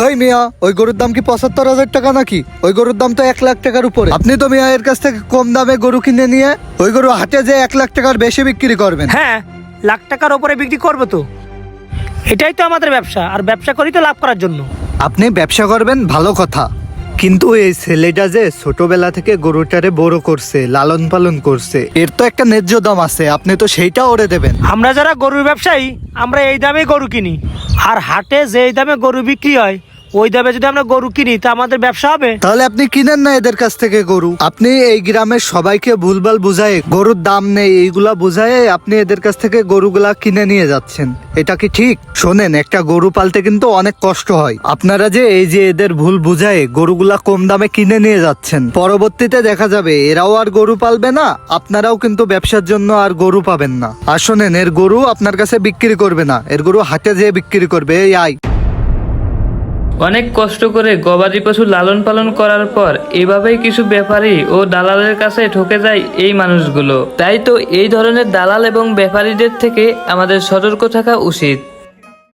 হই মিয়া ওই গরুর দাম কি পঁচাত্তর হাজার টাকা নাকি? ওই গরুর দাম তো এক লাখ টাকার উপরে। আপনি তো মিয়া এর কাছ থেকে কম দামে গরু কিনে নিয়ে ওই গরু হাটে যে এক লাখ টাকার বেশি বিক্রি করবেন। হ্যাঁ লাখ টাকার ওপরে বিক্রি করব তো। এটাই তো আমাদের ব্যবসা আর ব্যবসা করি তো লাভ করার জন্য। আপনি ব্যবসা করবেন ভালো কথা। কিন্তু এই ছেলেটা যে ছোটবেলা থেকে গরুটারে বড় করছে লালন পালন করছে এর তো একটা ন্যায্য দাম আছে আপনি তো সেইটা ওরে দেবেন। আমরা যারা গরুর ব্যবসায়ী আমরা এই দামে গরু কিনি। আর হাটে যেই দামে গরু বিক্রি হয় ওই দামে যদি আমরা গরু কিনি, তা আমাদের ব্যবসা হবে? তাহলে আপনি কিনেন না এদের কাছ থেকে গরু। আপনি এই গ্রামের সবাইকে ভুলভাল বুঝায়, গরুর দাম নেই, এইগুলা বুঝায় আপনি এদের কাছ থেকে গরুগুলা কিনে নিয়ে যাচ্ছেন। এটা কি ঠিক? শোনেন, একটা গরু পালতে কিন্তু অনেক কষ্ট হয়। আপনারা যে এই যে এদের ভুল বুঝায়, গরুগুলা কম দামে কিনে নিয়ে যাচ্ছেন, পরবর্তীতে দেখা যাবে এরাও আর গরু পালবে না, আপনারাও কিন্তু ব্যবসার জন্য আর গরু পাবেন না। আর শোনেন, এর গরু আপনার কাছে বিক্রি করবে না। এর গরু হাটে যেয়ে বিক্রি করবে, এই আই অনেক কষ্ট করে গবাদি পশু লালন পালন করার পর এভাবেই কিছু ব্যাপারী ও দালালের কাছে ঠকে যায় এই মানুষগুলো। তাই তো এই ধরনের দালাল এবং ব্যাপারীদের থেকে আমাদের সতর্ক থাকা উচিত।